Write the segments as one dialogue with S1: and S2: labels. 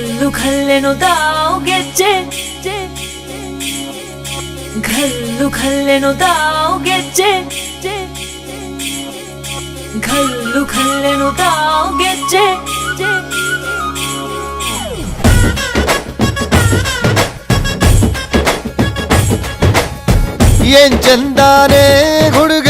S1: గల్లు గల్లెను దావుగెచ్చే గల్లు గల్లెను దావుగెచ్చే గల్లు గల్లెను
S2: దావుగెచ్చే ఏం చందానే గుడుగ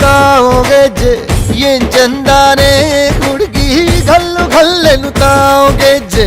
S1: लगाओगे जे ये चंदा ने कुड़की घल घल लुटाओगे जे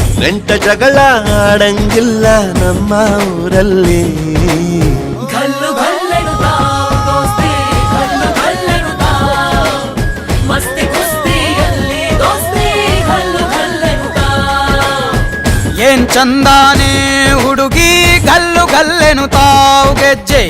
S2: ನೆಂಟ ಜಗಳ ಆಡಂಗಿಲ್ಲ ನಮ್ಮ ಊರಲ್ಲಿ
S1: ಘಲ್ಲು ಘಲ್ಲೆನು ತಾವು ದೋಸ್ತಿ ಘಲ್ಲು ಘಲ್ಲೆನು ತಾವು ಮಸ್ತಿ ಕುಸ್ತಿಯಲ್ಲಿ ದೋಸ್ತಿ ಘಲ್ಲು ಘಲ್ಲೆನು ತಾವು
S3: ಏನ್ ಚಂದಾನೆ ಹುಡುಗಿ ಗಲ್ಲು ಗಲ್ಲೆನು ತಾವು ಗೆಜ್ಜೆ